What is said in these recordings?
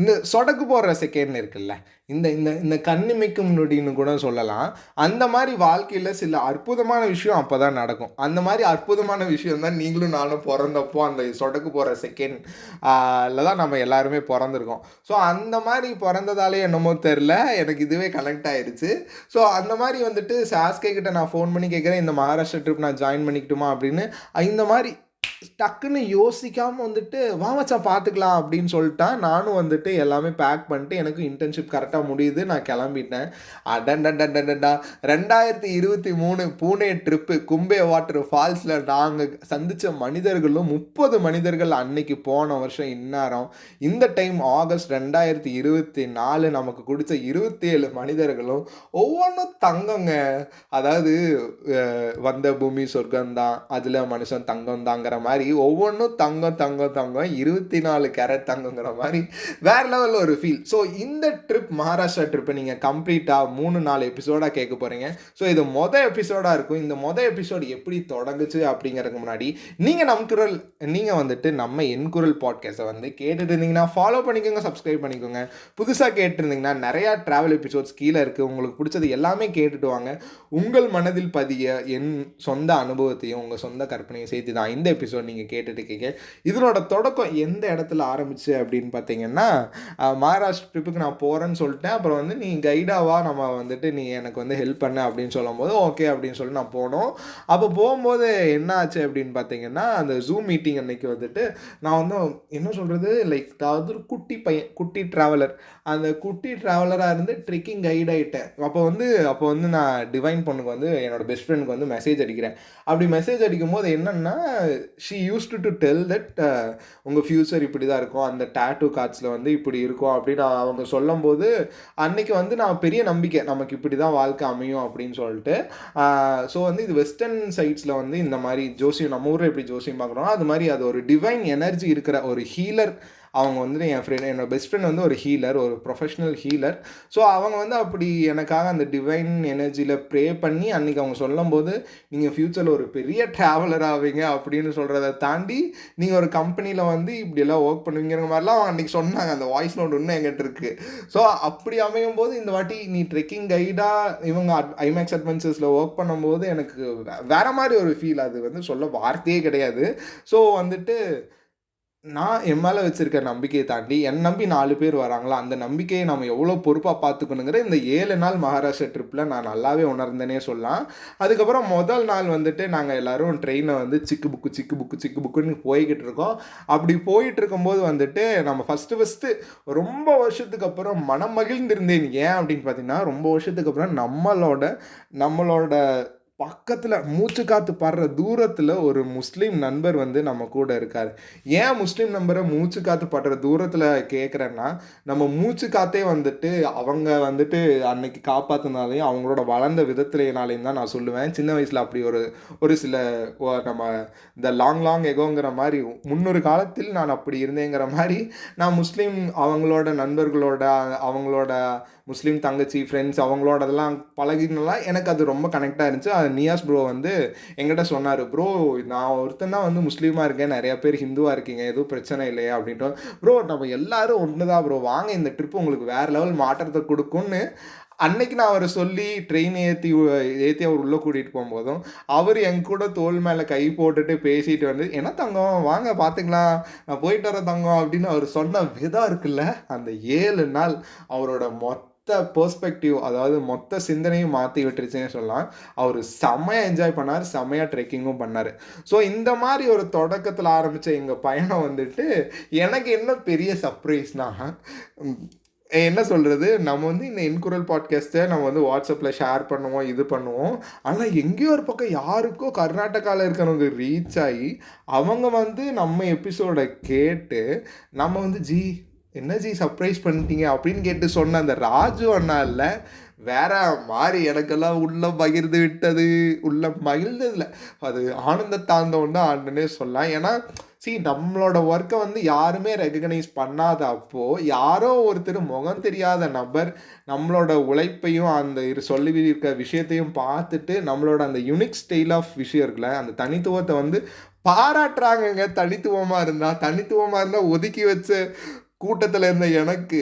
இந்த சொடக்கு போடுற செகண்ட் இருக்குல்ல இந்த இந்த இந்த கண்ணிமைக்கும் நொடின்னு கூட சொல்லலாம். அந்த மாதிரி வாழ்க்கையில் சில அற்புதமான விஷயம் அப்போ தான் நடக்கும். அந்த மாதிரி அற்புதமான விஷயம் தான் நீங்களும் நானும் பிறந்தப்போ அந்த சொடக்கு போகிற செகண்ட் தான் நம்ம எல்லாருமே பிறந்திருக்கோம். ஸோ அந்த மாதிரி பிறந்ததாலே என்னமோ தெரில எனக்கு இதுவே கனெக்ட் ஆயிடுச்சு ஸோ அந்த மாதிரி வந்துட்டு சாஸ்கே கிட்ட நான் ஃபோன் பண்ணி கேட்குறேன் இந்த மகாராஷ்டிரா ட்ரிப் நான் ஜாயின் பண்ணிக்கிட்டுமா அப்படின்னு. இந்த மாதிரி டக்குன்னு யோசிக்காமல் வந்துட்டு வா மச்சான் பார்த்துக்கலாம் அப்படின்னு சொல்லிட்டா நானும் வந்துட்டு எல்லாமே பேக் பண்ணிட்டு எனக்கு இன்டர்ன்ஷிப் கரெக்டாக முடியுது. நான் கிளம்பிட்டேன். அடண்டண்டண்டண்டா ரெண்டாயிரத்தி இருபத்தி மூணு பூனே ட்ரிப்பு கும்பே வாட்டர் ஃபால்ஸில் நாங்கள் சந்தித்த மனிதர்களும் முப்பது மனிதர்கள் அன்னைக்கு போன வருஷம் இந்நேரம். இந்த டைம் ஆகஸ்ட் ரெண்டாயிரத்தி இருபத்தி நாலு நமக்கு கொடுத்த இருபத்தி ஏழு மனிதர்களும் ஒவ்வொன்றும் தங்கங்க. அதாவது வந்த பூமி சொர்க்கம் தான் அதில் மனுஷன் தங்கம் தாங்கிற மாதிரி ஒவ்வொன்றும் தங்கம் தங்கம் தங்கம் இருபத்தி நாலு கேரட் தங்கங்கிற மாதிரி வேற லெவலில் ஒரு ஃபீல் ஸோ இந்த ட்ரிப் மகாராஷ்டிரா ட்ரிப்பை நீங்கள் கம்ப்ளீட்டாக மூணு நாலு எபிசோடாக கேட்க போகிறீங்க ஸோ இது மொதல் எபிசோடாக இருக்கும். இந்த மொதல் எபிசோடு எப்படி தொடங்குச்சு அப்படிங்கிறதுக்கு முன்னாடி நீங்கள் நம் குரல் நீங்கள் வந்துட்டு நம்ம என் குரல் பாட்காஸ்ட்டை வந்து கேட்டுட்டு இருந்தீங்கன்னா ஃபாலோ பண்ணிக்கோங்க சப்ஸ்கிரைப் பண்ணிக்கோங்க. புதுசாக கேட்டுருந்தீங்கன்னா நிறையா ட்ராவல் எபிசோட்ஸ் கீழே இருக்குது உங்களுக்கு பிடிச்சது எல்லாமே கேட்டுட்டு வாங்க. உங்கள் மனதில் பதிய என் சொந்த அனுபவத்தையும் உங்கள் சொந்த கற்பனையும் சேர்த்து தான் இந்த எபிசோட் நீங்கள் கேட்டுட்டு இருக்கீங்க. இதனோட தொடக்கம் எந்த இடத்துல ஆரம்பிச்சு அப்படின்னு பார்த்தீங்கன்னா அஹ், மகாராஷ்டிரா ட்ரிப்புக்கு நான் போகிறேன்னு சொல்லிட்டேன். அப்புறம் வந்து நீ கைடாவா நம்ம வந்துட்டு நீ எனக்கு வந்து ஹெல்ப் பண்ண அப்படின்னு சொல்லும் போது ஓகே அப்படின்னு சொல்லி நான் போனோம். அப்போ போகும்போது என்ன ஆச்சு அப்படின்னு பார்த்தீங்கன்னா அந்த ஜூம் மீட்டிங் அன்னைக்கு வந்துட்டு நான் வந்து என்ன சொல்கிறது லைக் அதாவது ஒரு குட்டி பையன் குட்டி ட்ராவலர் அந்த குட்டி ட்ராவலராக இருந்து ட்ரெக்கிங் கைட் ஆகிட்டேன் அப்போ வந்து அப்போ வந்து நான் டிவைன் பொண்ணுக்கு வந்து என்னோட பெஸ்ட் ஃப்ரெண்டுக்கு வந்து மெசேஜ் அடிக்கிறேன். அப்படி மெசேஜ் அடிக்கும் போது என்னென்னா she use to to tell that உங்கள் ஃப்யூச்சர் இப்படி தான் இருக்கும். அந்த டேட்டூ கார்ட்ஸில் வந்து இப்படி இருக்கும் அப்படின்னு அவங்க சொல்லும்போது அன்னைக்கு வந்து நான் பெரிய நம்பிக்கை. நமக்கு இப்படி தான் வாழ்க்கை அமையும் அப்படின்னு சொல்லிட்டு ஸோ வந்து இது வெஸ்டர்ன் சைட்ஸில் வந்து இந்த மாதிரி ஜோசியம் நம்ம ஊரில் எப்படி ஜோசியம் பார்க்குறோம் அது மாதிரி அது ஒரு டிவைன் எனர்ஜி இருக்கிற ஒரு ஹீலர் அவங்க வந்துட்டு என் ஃப்ரெண்ட் என்னோட பெஸ்ட் ஃப்ரெண்ட் வந்து ஒரு ஹீலர் ஒரு ப்ரொஃபஷனல் ஹீலர் ஸோ அவங்க வந்து அப்படி எனக்காக அந்த டிவைன் எனர்ஜியில் ப்ரே பண்ணி அன்றைக்கி அவங்க சொல்லும்போது நீங்கள் ஃப்யூச்சரில் ஒரு பெரிய ட்ராவலர் ஆவீங்க அப்படின்னு சொல்கிறத தாண்டி நீங்கள் ஒரு கம்பெனியில் வந்து இப்படியெல்லாம் ஒர்க் பண்ணுவீங்கிற மாதிரிலாம் அவங்க அன்றைக்கி சொன்னாங்க. அந்த வாய்ஸ் நோட் இன்னும் எங்கிட்ட இருக்குது ஸோ அப்படி அமையும் போது இந்த வாட்டி நீ ட்ரெக்கிங் கைடாக இவங்க ஐமேக்ஸ் அட்வென்ச்சர்ஸில் ஒர்க் பண்ணும்போது எனக்கு வேறு மாதிரி ஒரு ஃபீல் அது வந்து சொல்ல வார்த்தையே கிடையாது. ஸோ வந்துட்டு நான் என் மேலே வச்சுருக்க நம்பிக்கையை தாண்டி என் நம்பி நாலு பேர் வராங்களா அந்த நம்பிக்கையை நம்ம எவ்வளோ பொறுப்பாக பார்த்துக்கணுங்கிற இந்த ஏழு நாள் மகாராஷ்டிரா ட்ரிப்பில் நான் நல்லாவே உணர்ந்தேனே சொல்லலாம். அதுக்கப்புறம் முதல் நாள் வந்துட்டு நாங்கள் எல்லாரும் ட்ரெயினை வந்து சிக்கு புக்கு சிக்கு புக்கு சிக்கு புக்குன்னு போய்கிட்டு இருக்கோம். அப்படி போயிட்டு இருக்கும்போது வந்துட்டு நம்ம ஃபஸ்ட்டு ஃபஸ்ட்டு ரொம்ப வருஷத்துக்கு அப்புறம் மனம் மகிழ்ந்திருந்தேன். ஏன் அப்படின்னு பார்த்தீங்கன்னா ரொம்ப வருஷத்துக்கு அப்புறம் நம்மளோட நம்மளோட பக்கத்தில் மூச்சு காத்து படுற தூரத்தில் ஒரு முஸ்லீம் நண்பர் வந்து நம்ம கூட இருக்கார். ஏன் முஸ்லீம் நம்பரை மூச்சு காத்து படுற தூரத்தில் கேட்குறேன்னா நம்ம மூச்சு காத்தே வந்துட்டு அவங்க வந்துட்டு அன்னைக்கு காப்பாற்றினாலையும் அவங்களோட வளர்ந்த விதத்துலையினாலையும் தான் நான் சொல்லுவேன். சின்ன வயசில் அப்படி ஒரு ஒரு சில நம்ம இந்த லாங் லாங் எகோங்கிற மாதிரி முன்னொரு காலத்தில் நான் அப்படி இருந்தேங்கிற மாதிரி நான் முஸ்லீம் அவங்களோட நண்பர்களோட அவங்களோட முஸ்லீம் தங்கச்சி ஃப்ரெண்ட்ஸ் அவங்களோடதெல்லாம் பழகினால எனக்கு அது ரொம்ப கனெக்டாக இருந்துச்சு. அது நியாஸ் ப்ரோ வந்து எங்கிட்ட சொன்னார் ப்ரோ நான் ஒருத்தன் தான் வந்து முஸ்லீமாக இருக்கேன். நிறையா பேர் ஹிந்துவாக இருக்கீங்க. எதுவும் பிரச்சனை இல்லையா. அப்படின்ட்டு. ப்ரோ நம்ம எல்லாரும் ஒன்று தான் ப்ரோ வாங்க இந்த ட்ரிப் உங்களுக்கு வேறு லெவல் மாற்றத்தை கொடுக்கும்னு அன்னைக்கு நான் அவரை சொல்லி ட்ரெயின் ஏற்றி ஏற்றி அவர் உள்ளே கூட்டிகிட்டு போகும்போதும் அவர் என் கூட தோள் மேலே கை போட்டுட்டு பேசிட்டு வந்து என்ன தங்கம்? வாங்க பார்த்துக்கலாம் நான் போயிட்டு வர தங்கம். அப்படின்னு அவர் சொன்ன விதம் இருக்குல்ல அந்த ஏழு நாள் அவரோட மொத்த மொத்த பெர்ஸ்பெக்டிவ் அதாவது மொத்த சிந்தனையும் மாற்றி விட்டுருச்சுன்னு சொல்லலாம் அவர் செம்மையாக என்ஜாய் பண்ணார் செம்மையாக ட்ரெக்கிங்கும் பண்ணார். ஸோ இந்த மாதிரி ஒரு தொடக்கத்தில் ஆரம்பித்த எங்கள் பயணம் வந்துட்டு எனக்கு என்ன பெரிய சர்ப்ரைஸ்னா என்ன சொல்கிறது நம்ம வந்து இந்த இன்குரல் பாட்காஸ்ட்டை நம்ம வந்து வாட்ஸ்அப்பில் ஷேர் பண்ணுவோம் இது பண்ணுவோம். ஆனால் எங்கேயோ ஒரு பக்கம் யாருக்கோ கர்நாடகாவில் இருக்கிறவங்க ரீச் ஆகி அவங்க வந்து நம்ம எபிசோடை கேட்டு நம்ம வந்து ஜி என்ன ஜி சர்ப்ரைஸ் பண்ணிட்டீங்க அப்படின்னு கேட்டு சொன்ன அந்த ராஜு அண்ணா இல்லை வேற மாதிரி எனக்கெல்லாம் உள்ள பகிர்ந்து விட்டது. உள்ள மகிழ்ந்ததில்ல. அது ஆனந்த தாண்டவம் தான் ஆண்டுனே சொல்லலாம். ஏன்னா சி நம்மளோட ஒர்க்கை வந்து யாருமே ரெகக்னைஸ் பண்ணாத அப்போ யாரோ ஒருத்தர் முகம் தெரியாத நபர் நம்மளோட உழைப்பையும் அந்த சொல்லி இருக்க விஷயத்தையும் பார்த்துட்டு நம்மளோட அந்த யுனிக் ஸ்டைல் ஆஃப் விஷயம் இருக்குல்ல அந்த தனித்துவத்தை வந்து பாராட்டுறாங்கங்க. தனித்துவமாக இருந்தால் தனித்துவமாக இருந்தால் ஒதுக்கி வச்ச கூட்டத்தில் இருந்த எனக்கு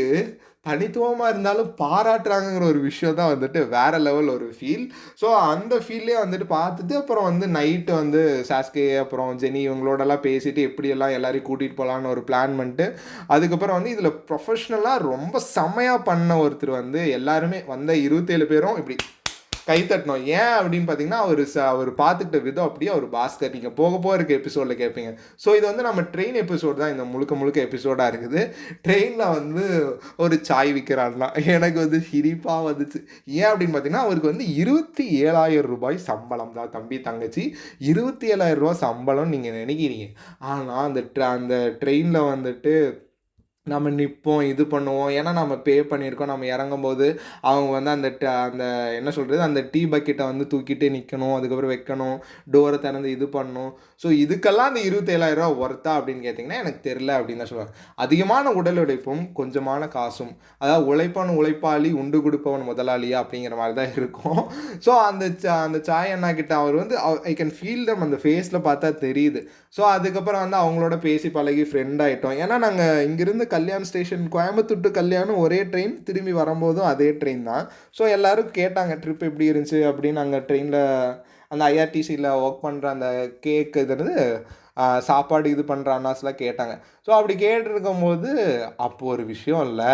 தனித்துவமாக இருந்தாலும் பாராட்டுறாங்கங்கிற ஒரு விஷயம் தான் வந்துட்டு வேற லெவல் ஒரு ஃபீல் ஸோ அந்த ஃபீல்லே வந்துட்டு பார்த்துட்டு அப்புறம் வந்து நைட்டு வந்து சாஸ்கே அப்புறம் ஜெனி இவங்களோடலாம் பேசிட்டு எப்படியெல்லாம் எல்லாரையும் கூட்டிகிட்டு போகலான்னு ஒரு பிளான் பண்ணிட்டு அதுக்கப்புறம் வந்து இதில் ப்ரொஃபஷ்னலாக ரொம்ப செம்மையாக பண்ண ஒருத்தர் வந்து எல்லாருமே வந்த இருபத்தேழு பேரும் இப்படி கை தட்டணும். ஏன் அப்படின்னு பார்த்தீங்கன்னா அவர் ச அவர் பார்த்துக்கிட்ட விதம் அப்படியே அவர் பாஸ்கர். நீங்கள் போக போக இருக்க எபிசோடில் கேட்பீங்க ஸோ இது வந்து நம்ம ட்ரெயின் எபிசோட் தான். இந்த முழுக்க முழுக்க எபிசோடாக இருக்குது. ட்ரெயினில் வந்து ஒரு சாய் விற்கிறாருனா எனக்கு வந்து சிரிப்பாக வந்துச்சு. ஏன் அப்படின்னு பார்த்தீங்கன்னா அவருக்கு வந்து இருபத்தி ஏழாயிரம் ரூபாய் சம்பளம் தான் தம்பி தங்கச்சி. இருபத்தி ஏழாயிரம் ரூபாய் சம்பளம் நீங்கள் நினைக்கிறீங்க. ஆனால் அந்த அந்த ட்ரெயினில் வந்துட்டு நம்ம நிற்போம் இது பண்ணுவோம். ஏன்னா நம்ம பே பண்ணியிருக்கோம். நம்ம இறங்கும்போது அவங்க வந்து அந்த அந்த என்ன சொல்கிறது அந்த டீ பக்கெட்டை வந்து தூக்கிட்டு நிற்கணும் அதுக்கப்புறம் வைக்கணும். டோரை திறந்து இது பண்ணணும். ஸோ இதுக்கெல்லாம் அந்த இருபத்தேழாயிரரூவா ஒர்த்தா அப்படின்னு கேட்டிங்கன்னா எனக்கு தெரில அப்படின்னு தான் சொல்லுவாங்க. அதிகமான உடல் உழைப்பும் கொஞ்சமான காசும். அதாவது உழைப்பான உழைப்பாளி உண்டு கொடுப்பவன் முதலாளியா அப்படிங்கிற மாதிரி தான் இருக்கும். ஸோ அந்த அந்த சாய் அண்ணா கிட்ட அவர் வந்து ஐ கேன் ஃபீல் தம் அந்த ஃபேஸில் பார்த்தா தெரியுது. ஸோ அதுக்கப்புறம் வந்து அவங்களோட பேசி பழகி ஃப்ரெண்ட் ஆகிட்டோம் ஏன்னா நாங்கள் இங்கேருந்து கல்யாண் ஸ்டேஷன் கோயம்புத்தூர் டு கல்யாணம் ஒரே ட்ரெயின் திரும்பி வரும்போதும் அதே ட்ரெயின் தான். ஸோ எல்லோரும் கேட்டாங்க ட்ரிப் எப்படி இருந்துச்சு? அப்படின்னு அங்கே ட்ரெயினில் அந்த ஐஆர்டிசியில் ஒர்க் பண்ணுற அந்த கேக் இது சாப்பாடு இது பண்ணுற அண்ணாஸ்லாம் கேட்டாங்க. ஸோ அப்படி கேட்டுருக்கும் போது அப்போ ஒரு விஷயம் இல்லை.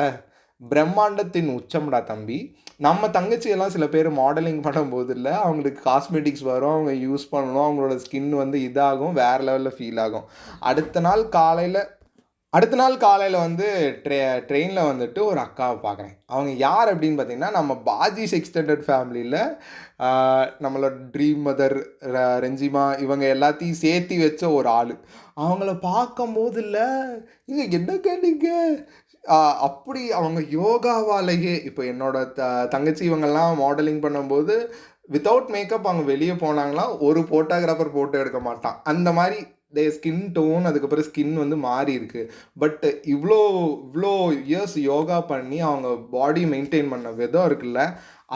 பிரம்மாண்டத்தின் உச்சம்டா தம்பி. நம்ம தங்கச்சியெல்லாம் சில பேர் மாடலிங் பண்ணும்போது இல்லை. அவங்களுக்கு காஸ்மெட்டிக்ஸ் வரும் அவங்க யூஸ் பண்ணணும் அவங்களோட ஸ்கின் வந்து இதாகும் வேறு லெவலில் ஃபீல் ஆகும். அடுத்த நாள் காலையில் அடுத்த நாள் காலையில் வந்து ட்ரெ ட்ரெயினில் வந்துட்டு ஒரு அக்காவை பார்க்குறேன் அவங்க யார் அப்படின்னு பார்த்தீங்கன்னா நம்ம பாஜிஸ் எக்ஸ்டெண்டட் ஃபேமிலியில் நம்மளோட ட்ரீம் மதர் ரெஞ்சிமா இவங்க எல்லாத்தையும் சேர்த்து வச்ச ஒரு ஆள். அவங்கள பார்க்கும்போது இல்லை இது என்ன கேட்டீங்க? அப்படி அவங்க யோகாவாலேயே இப்போ என்னோட த தங்கச்சி இவங்கெல்லாம் மாடலிங் பண்ணும்போது வித்தவுட் மேக்கப் அவங்க வெளியே போனாங்கன்னா ஒரு ஃபோட்டோகிராஃபர் ஃபோட்டோ எடுக்க மாட்டான். அந்த மாதிரி தே ஸ்கின் டோன் அதுக்கப்புறம் ஸ்கின் வந்து மாறி இருக்கு. பட் இவ்வளோ இவ்வளோ இயர்ஸ் யோகா பண்ணி அவங்க பாடி மெயின்டைன் பண்ண விதம் இருக்குல்ல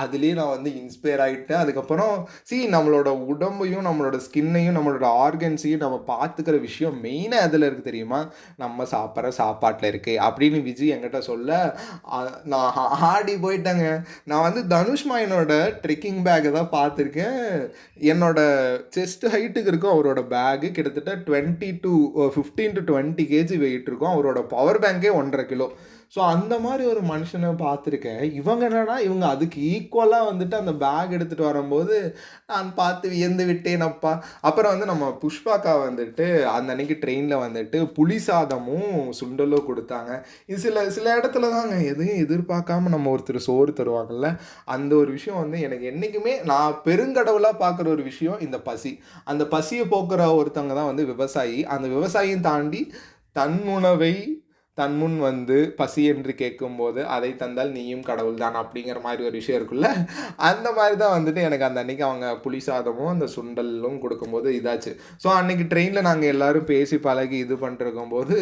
அதுலேயே நான் வந்து இன்ஸ்பயர் ஆகிட்டேன் அதுக்கப்புறம் சி நம்மளோட உடம்பையும் நம்மளோட ஸ்கின்னையும் நம்மளோட ஆர்கன்ஸையும் நம்ம பார்த்துக்கிற விஷயம் மெயினாக எதில் இருக்குது தெரியுமா? நம்ம சாப்பிட்ற சாப்பாட்டில் இருக்குது அப்படின்னு விஜய் என்கிட்ட சொல்ல நான் ஆடி போயிட்டேங்க. நான் வந்து தனுஷ் மாயனோட ட்ரெக்கிங் பேக்கை தான் பார்த்துருக்கேன் என்னோட செஸ்ட் ஹைட்டுக்கு இருக்கும் அவரோட பேகு கிட்டத்தட்ட twenty to fifteen to twenty KG weight இருக்கும். அவரோட பவர் பேங்கே ஒன்றரை கிலோ. ஸோ அந்த மாதிரி ஒரு மனுஷனை பார்த்துருக்கேன். இவங்க என்னன்னா இவங்க அதுக்கு ஈக்குவலாக வந்துட்டு அந்த பேக் எடுத்துகிட்டு வரும்போது நான் பார்த்து வியந்து விட்டேன் அப்பா. அப்புறம் வந்து நம்ம புஷ்பாக்கா வந்துட்டு அந்த அன்னைக்கு ட்ரெயினில் வந்துட்டு புளி சாதமும் சுண்டலும் கொடுத்தாங்க. இது சில சில இடத்துல தாங்க எதையும் எதிர்பார்க்காம நம்ம ஒருத்தர் சோறு தருவாங்கல்ல? அந்த ஒரு விஷயம் வந்து எனக்கு என்றைக்குமே நான் பெருங்கடவுளாக பார்க்குற ஒரு விஷயம் இந்த பசி. அந்த பசியை போக்குற ஒருத்தவங்க தான் வந்து விவசாயி. அந்த விவசாயியும் தாண்டி தன் உணவை தன் முன் வந்து பசி என்று கேட்கும்போது அதை தந்தால் நீயும் கடவுள் தான் அப்படிங்கிற மாதிரி ஒரு விஷயம் இருக்குல்ல? அந்த மாதிரி தான் வந்துட்டு எனக்கு அந்த அன்னைக்கு அவங்க புளி சாதமும் அந்த சுண்டலும் கொடுக்கும்போது இதாச்சு. ஸோ அன்னைக்கு ட்ரெயினில் நாங்கள் எல்லோரும் பேசி பழகி இது பண்ணிருக்கும் போது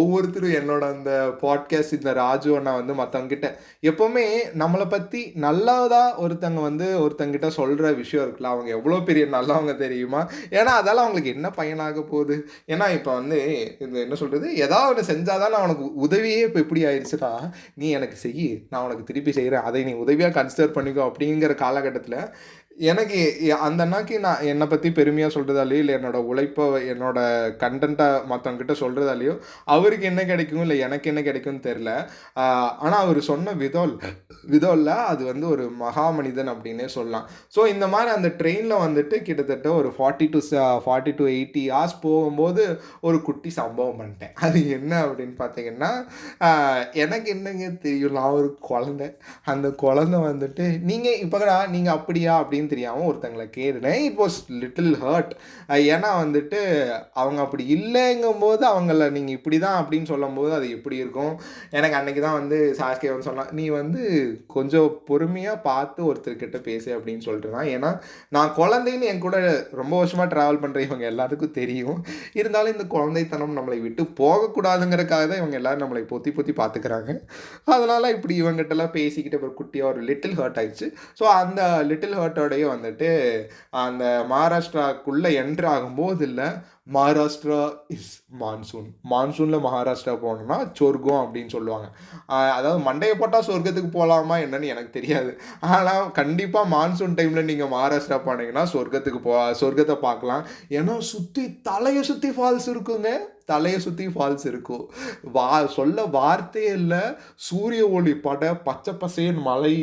ஒவ்வொருத்தரும் என்னோட அந்த பாட்காஸ்ட் இந்த ராஜு அண்ணா வந்து மற்றவங்கிட்ட எப்போவுமே நம்மளை பற்றி நல்லதாக ஒருத்தங்க வந்து ஒருத்தங்கிட்ட சொல்கிற விஷயம் இருக்குல்ல? அவங்க எவ்வளோ பெரிய நல்லவங்க தெரியுமா? ஏன்னா அதால் அவங்களுக்கு என்ன பயனாக போகுது? ஏன்னா இப்போ வந்து இந்த என்ன சொல்கிறது ஏதாவது ஒன்று செஞ்சால் தான் உனக்கு உதவியே இப்போ எப்படி ஆயிடுச்சுன்னா நீ எனக்கு செய். நான் உனக்கு திருப்பி செய்கிறேன் அதை நீ உதவியாக கன்சிடர் பண்ணிக்கோ அப்படிங்கிற காலகட்டத்தில் எனக்கு அந்த அண்ணாக்கு நான் என்னை பற்றி பெருமையாக சொல்கிறதாலேயோ இல்லை என்னோடய உழைப்பை என்னோடய கண்டென்ட்டை மற்றவங்கிட்ட சொல்கிறதாலேயோ அவருக்கு என்ன கிடைக்கும் இல்லை எனக்கு என்ன கிடைக்கும்னு தெரில ஆனால் அவர் சொன்ன விதோல் விதோல்ல அது வந்து ஒரு மகா மனிதன் அப்படின்னே சொல்லலாம். ஸோ இந்த மாதிரி அந்த ட்ரெயினில் வந்துட்டு கிட்டத்தட்ட ஒரு forty to forty to eighty horse போகும்போது ஒரு குட்டி சம்பவம் பண்ணிட்டேன். அது என்ன அப்படின்னு பார்த்தீங்கன்னா எனக்கு என்னங்க தெரியும் நான் ஒரு குழந்தை. அந்த குழந்தை வந்துட்டு நீங்கள் இப்போடா நீங்கள் அப்படியா? அப்படின்னு தெரியாமல் ஒருத்தங்களை கேடுனேன் இட் வாஸ் லிட்டில் ஹர்ட் ஏன்னா வந்துட்டு அவங்க அப்படி இல்லைங்கும் போது அவங்கள நீங்கள் இப்படி தான் அப்படின்னு சொல்லும் போது அது எப்படி இருக்கும்? எனக்கு அன்றைக்கி தான் வந்து சாஸ்கே வந்து சொன்னான் நீ வந்து கொஞ்சம் பொறுமையாக பார்த்து ஒருத்தர்கிட்ட பேசு அப்படின்னு சொல்லிட்டு தான் ஏன்னா நான் குழந்தைன்னு என் கூட ரொம்ப வருஷமாக ட்ராவல் பண்ணுற இவங்க எல்லாத்துக்கும் தெரியும். இருந்தாலும் இந்த குழந்தைத்தனம் நம்மளை விட்டு போகக்கூடாதுங்கிறதுக்காக தான் இவங்க எல்லோரும் நம்மளை பொத்தி பொத்தி பார்த்துக்கிறாங்க. அதனால் இப்படி இவங்ககிட்டலாம் பேசிக்கிட்டு ஒரு குட்டியாக ஒரு லிட்டில் ஹர்ட் ஆயிடுச்சு. ஸோ அந்த லிட்டில் ஹர்ட்டோட அதோடய வந்துட்டு அந்த மகாராஷ்டிராக்குள்ளே என்ட்ரு ஆகும்போது இல்லை மகாராஷ்டிரா இஸ் மான்சூன் மான்சூனில் மகாராஷ்டிரா போனோம்னா சொர்க்கம் அப்படின்னு சொல்லுவாங்க. அதாவது மண்டையை போட்டால் சொர்க்கத்துக்கு போகலாமா என்னன்னு எனக்கு தெரியாது. ஆனால் கண்டிப்பாக மான்சூன் டைமில் நீங்கள் மகாராஷ்டிரா போனீங்கன்னா சொர்க்கத்துக்கு போ சொர்க்கத்தை பார்க்கலாம். ஏன்னா சுற்றி தலையை சுற்றி ஃபால்ஸ் இருக்குங்க. தலையை சுற்றி ஃபால்ஸ் இருக்கும் வா சொல்ல வார்த்தையே இல்லை. சூரிய ஒளி பட பச்சை பசேன் மலை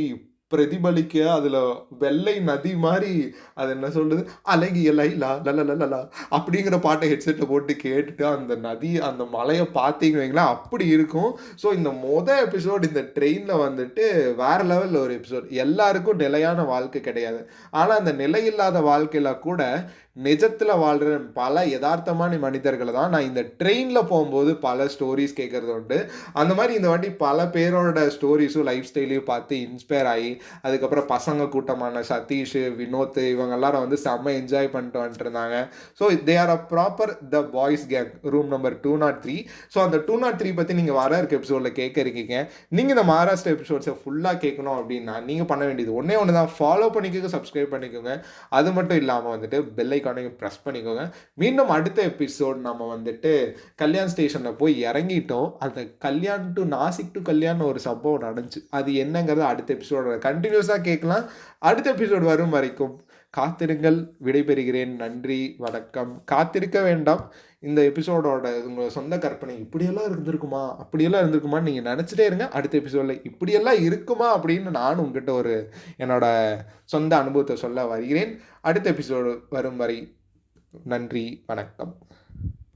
பிரதிபலிக்க அதில் வெள்ளை நதி மாதிரி அது என்ன சொல்றது? அழகிய லைலா லலலலலா அப்படிங்கிற பாட்டை ஹெட்செட்டில் போட்டு கேட்டுட்டு அந்த நதி அந்த மலையை பார்த்தீங்க வைங்களேன் அப்படி இருக்கும். ஸோ இந்த மொதல் எபிசோட் இந்த ட்ரெயினில் வந்துட்டு வேற லெவலில் ஒரு எபிசோட் எல்லாருக்கும் நிலையான வாழ்க்கை கிடையாது. ஆனால் அந்த நிலையில்லாத வாழ்க்கையில் கூட நிஜத்தில் வாழ்கிற பல யதார்த்தமான மனிதர்களை தான் நான் இந்த ட்ரெயினில் போகும்போது பல ஸ்டோரிஸ் கேட்குறது உண்டு. அந்த மாதிரி இந்த வாட்டி பல பேரோட ஸ்டோரிஸும் லைஃப் ஸ்டைலையும் பார்த்து இன்ஸ்பயர் ஆகி அதுக்கப்புறம் பசங்க கூட்டமான சதீஷ் வினோத் இவங்க எல்லாரும் வந்து செம்ம என்ஜாய் பண்ணிட்டு வந்துட்டு இருந்தாங்க so they are a proper the boys gang room number two not three so அந்த டூ நாட் oh த்ரீ பற்றி நீங்கள் வர இருக்க எபிசோடில் கேட்க இருக்கீங்க. நீங்கள் இந்த மகாராஷ்டிரா எபிசோட்ஸை ஃபுல்லாக கேட்கணும் அப்படின்னா நீங்கள் பண்ண வேண்டியது ஒன்றே ஒன்று தான். ஃபாலோ பண்ணிக்கோங்க சப்ஸ்கிரைப் பண்ணிக்கோங்க. அது மட்டும் இல்லாமல் வந்துட்டு பெல் ஐக்கானையும் ப்ரெஸ் பண்ணிக்கோங்க. மீண்டும் அடுத்த எபிசோட் நம்ம வந்துட்டு கல்யாண் ஸ்டேஷனில் போய் இறங்கிட்டோம். அந்த கல்யாண் டு நாசிக் டு கல்யாண் ஒரு சம்பவம் நடந்துச்சு. அது என்னங்கிறது அடுத்த எபிசோட கண்டினியூஸாக கேட்கலாம். அடுத்த எபிசோட் வரும் வரைக்கும் காத்திருங்கள். விடைபெறுகிறேன். நன்றி. வணக்கம். காத்திருக்க வேண்டாம். இந்த எபிசோடோட உங்கள் சொந்த கற்பனை இப்படியெல்லாம் இருந்திருக்குமா? அப்படியெல்லாம் இருந்திருக்குமான்னு நீங்கள் நினச்சிட்டே இருங்க. அடுத்த எபிசோடில் இப்படியெல்லாம் இருக்குமா அப்படின்னு நானும் உங்ககிட்ட ஒரு என்னோட சொந்த அனுபவத்தை சொல்ல வருகிறேன். அடுத்த எபிசோடு வரும் வரை நன்றி. வணக்கம்.